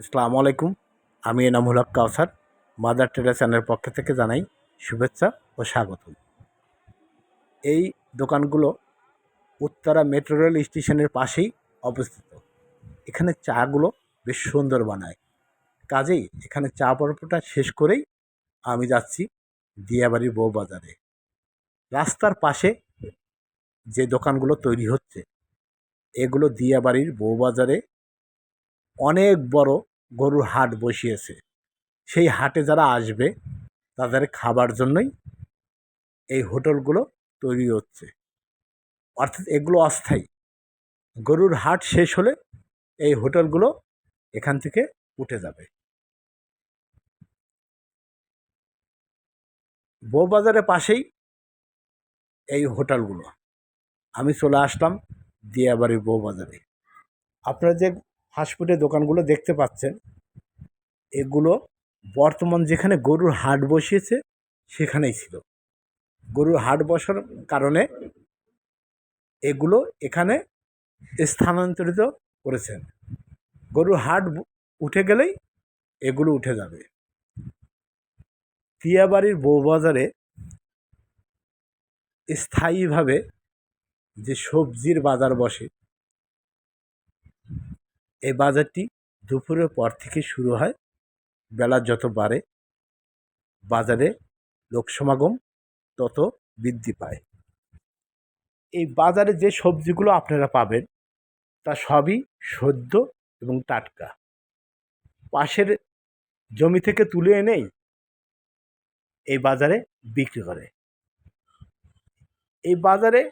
আসসালামু আলাইকুম। আমি এনামুল হক কাউসার, মাদার ট্রেডার চ্যানেলের পক্ষ থেকে জানাই শুভেচ্ছা ও স্বাগত এই দোকানগুলো উত্তরা মেট্রো রেল স্টেশনের পাশেই অবস্থিত। এখানে চাগুলো বেশ সুন্দর বানায়। কাজেই এখানে চা পর্বটা শেষ করেই আমি যাচ্ছি দিয়াবাড়ির বউ বাজারে রাস্তার পাশে যে দোকানগুলো তৈরি হচ্ছে, এগুলো দিয়াবাড়ির বউ বাজারে অনেক বড় গরুর হাট বসিয়েছে। সেই হাটে যারা আসবে, তাদের খাবার জন্যই এই হোটেলগুলো তৈরি হচ্ছে। অর্থাৎ এগুলো অস্থায়ী। গরুর হাট শেষ হলে এই হোটেলগুলো এখান থেকে উঠে যাবে। বউবাজারের পাশেই এই হোটেলগুলো। আমি চলে আসলাম দিয়াবাড়ির বউবাজারে। আপনারা যে ফাস্টফুডের দোকানগুলো দেখতে পাচ্ছেন। এগুলো বর্তমান যেখানে গরুর হাট বসিয়েছে, সেখানেই ছিল। গরুর হাট বসার কারণে এগুলো এখানে স্থানান্তরিত করেছেন। গরুর হাট উঠে গেলেই এগুলো উঠে যাবে। টিয়াবাড়ির বউবাজারে স্থায়ীভাবে যে সবজির বাজার বসে এই বাজারটি দুপুরের পর থেকে শুরু হয়। বেলা যত বাড়ে, বাজারে লোক সমাগম তত বৃদ্ধি পায়। এই বাজারে যে সবজিগুলো আপনারা পাবেন, তা সবই সদ্য এবং টাটকা। পাশের জমি থেকে তুলে এনেই এই বাজারে বিক্রি করে। এই বাজারে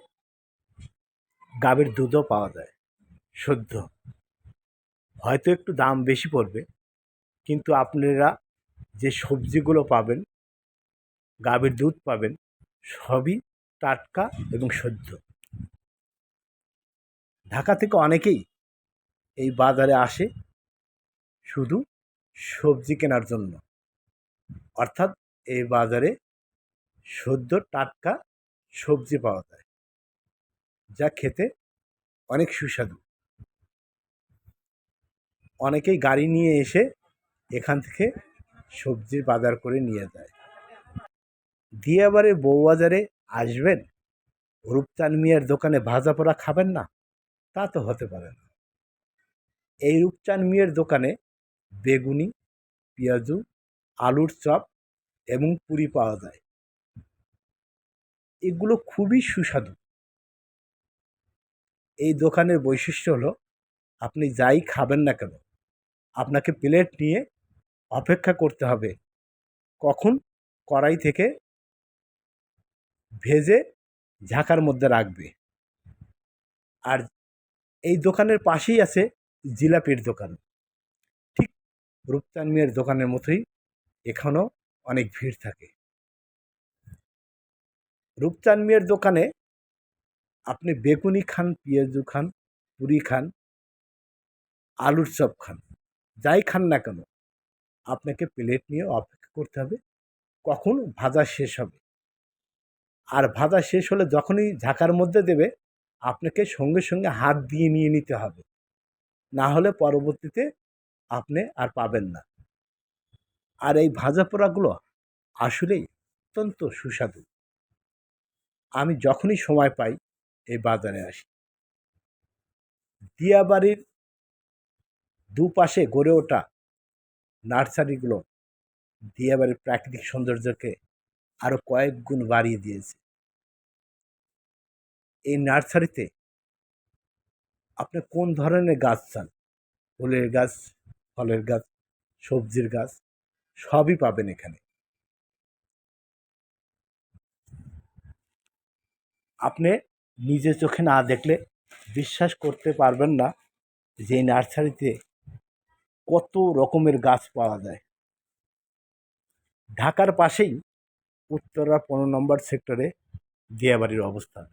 গাভীর দুধও পাওয়া যায়, সদ্য। হয়তো একটু দাম বেশি পড়বে, কিন্তু আপনারা যে সবজিগুলো পাবেন, গাভীর দুধ পাবেন, সবই টাটকা এবং সদ্য ঢাকা থেকে অনেকেই এই বাজারে আসে শুধু সবজি কেনার জন্য। অর্থাৎ এই বাজারে সদ্য টাটকা সবজি পাওয়া যায়, যা খেতে অনেক সুস্বাদু। অনেকেই গাড়ি নিয়ে এসে এখান থেকে সবজির বাজার করে নিয়ে যায়। দিয়াবাড়ির বউবাজারে আসবেন? রূপচান মিয়ার দোকানে ভাজা পোড়া খাবেন না? তা তো হতে পারে না। এই রূপচান মিয়ার দোকানে বেগুনি, পেঁয়াজু, আলুর চপ এবং পুরি পাওয়া যায়। এগুলো খুবই সুস্বাদু। এই দোকানের বৈশিষ্ট্য হলো, আপনি যাই খাবেন না কেন আপনাকে প্লেট নিয়ে অপেক্ষা করতে হবে। কখন? কড়াই থেকে ভেজে ঝাঁকার মধ্যে রাখবে। আর এই দোকানের পাশেই আছে জিলাপির দোকান। ঠিক রূপচান মিয়ার দোকানের মতোই এখানেও অনেক ভিড় থাকে। রূপচান মিয়ার দোকানে আপনি বেগুনি খান, পেঁয়াজু খান, পুরি খান, আলুর চপ খান। যাই খান না কেন, আপনাকে প্লেট নিয়ে অপেক্ষা করতে হবে। কখন ভাজা শেষ হবে। আর ভাজা শেষ হলে যখনই ঝাঁকার মধ্যে দেবে, আপনাকে সঙ্গে সঙ্গে হাত দিয়ে নিয়ে নিতে হবে। না হলে পরবর্তীতে আপনি আর পাবেন না। আর এই ভাজা পোড়াগুলো আসলেই অত্যন্ত সুস্বাদু। আমি যখনই সময় পাই, এই বাজারে আসি। দিয়াবাড়ির দুপাশে গড়ে ওঠা নার্সারিগুলো দিয়াবাড়ির প্রাকৃতিক সৌন্দর্যকে আরও কয়েক গুণ বাড়িয়ে দিয়েছে। এই নার্সারিতে আপনি কোন ধরনের গাছ চান? ফুলের গাছ, ফলের গাছ, সবজির গাছ, সবই পাবেন এখানে। আপনি নিজে চোখে না দেখলে বিশ্বাস করতে পারবেন না যে নার্সারিতে কত রকমের গাছ পাওয়া যায়। ঢাকার পাশেই উত্তরা পনেরো নম্বর সেক্টরে দিয়াবাড়ির অবস্থান।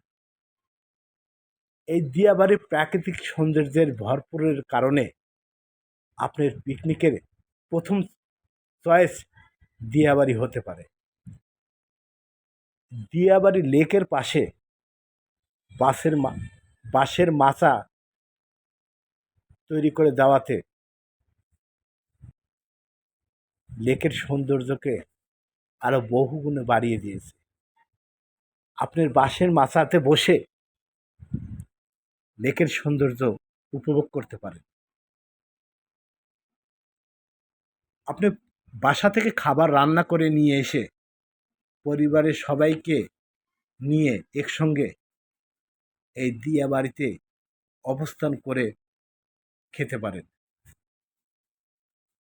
এই দিয়াবাড়ির প্রাকৃতিক সৌন্দর্যের ভরপুরের কারণে আপনার পিকনিকের প্রথম চয়েস দিয়াবাড়ি হতে পারে। দিয়াবাড়ি লেকের পাশে বাসের বাঁশের মাচা তৈরি করে দেওয়াতে লেকের সৌন্দর্যকে আরও বহুগুণে বাড়িয়ে দিয়েছে। আপনার বাঁশের মাচাতে বসে লেকের সৌন্দর্য উপভোগ করতে পারেন। আপনি বাসা থেকে খাবার রান্না করে নিয়ে এসে পরিবারের সবাইকে নিয়ে একসঙ্গে এই দিয়া বাড়িতে অবস্থান করে খেতে পারেন।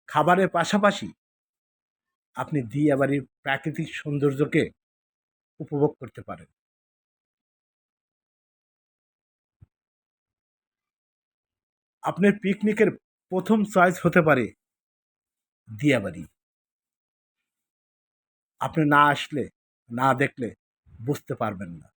খাবারের পাশাপাশি আপনি দিয়াবাড়ির প্রাকৃতিক সৌন্দর্যকে উপভোগ করতে পারেন। আপনার পিকনিকের প্রথম চয়েস হতে পারে দিয়াবাড়ি আপনি না আসলে, না দেখলে বুঝতে পারবেন না।